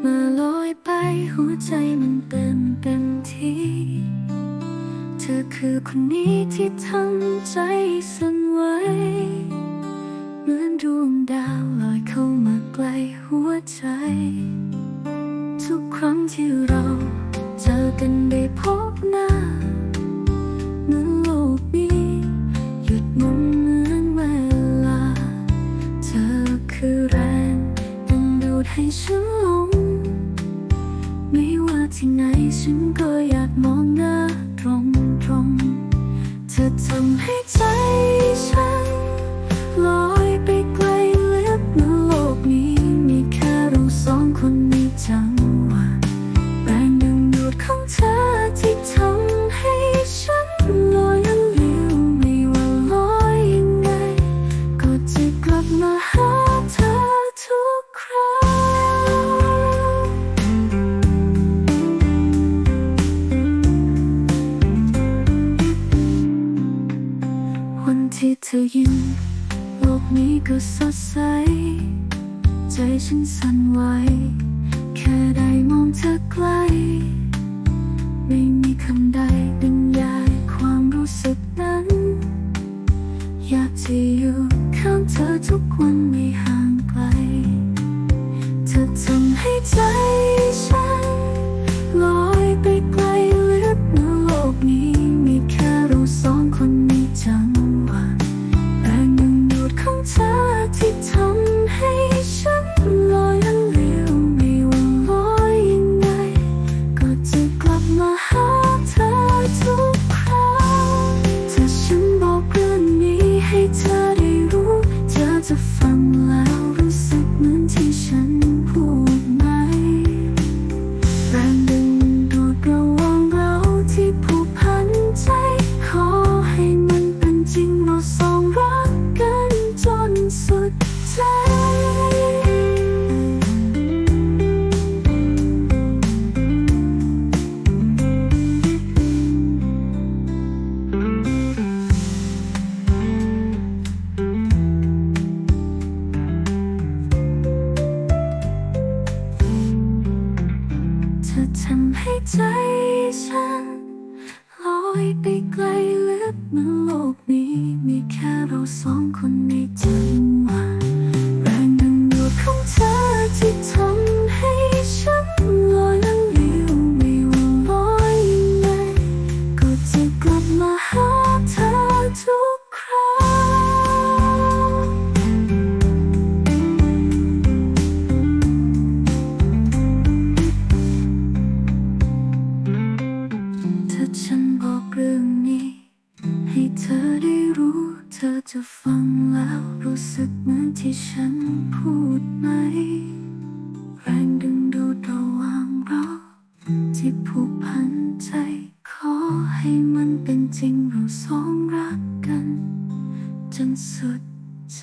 เมื่อลอยไปหัวใจมันเต็มเป็นทีเธอคือคนนี้ที่ทำใจสั่นไหวเหมือนดวงดาวลอยเข้ามาใกล้หัวใจ ทุกครั้งที่เราเจอกันได้พบหน้า ให้ฉันหลง ไม่ว่าที่ไหนฉันก็อยากมองหน้าตรงตรงๆเธอทำให้ใจ ธอยิ้มโลกนี้ก็สดใส ใจฉันสั่นไหวแค่ได้มองเธอใกล้ไม่มีคำใดบรรยายความรู้สึกนั้น อยากจะอยู่ข้างเธอทุกวันไม่ห่ เธอทุกครั้งถ้าฉันบอกเรื่องนี้ให้เธอได้รู้ เธอจะฟังแล้วรู้สึกเหมือนที่ฉันพูดไหมแรงดึงดูดระหว่างเราที่ผูกพันใจ ขอให้มันเป็นจริงเราสองรักกันจนสุดใจ ให้ใจฉันลอยไปไกลลึกเมื่อโลกนี้ มีแค่เราสองคนในใจ แล้วรู้สึกเหมือนที่ฉันพูดไหม แรงดึงดูดระหว่างเราที่ผูกพันใจ ขอให้มันเป็นจริงเราสองรักกัน จนสุดใจ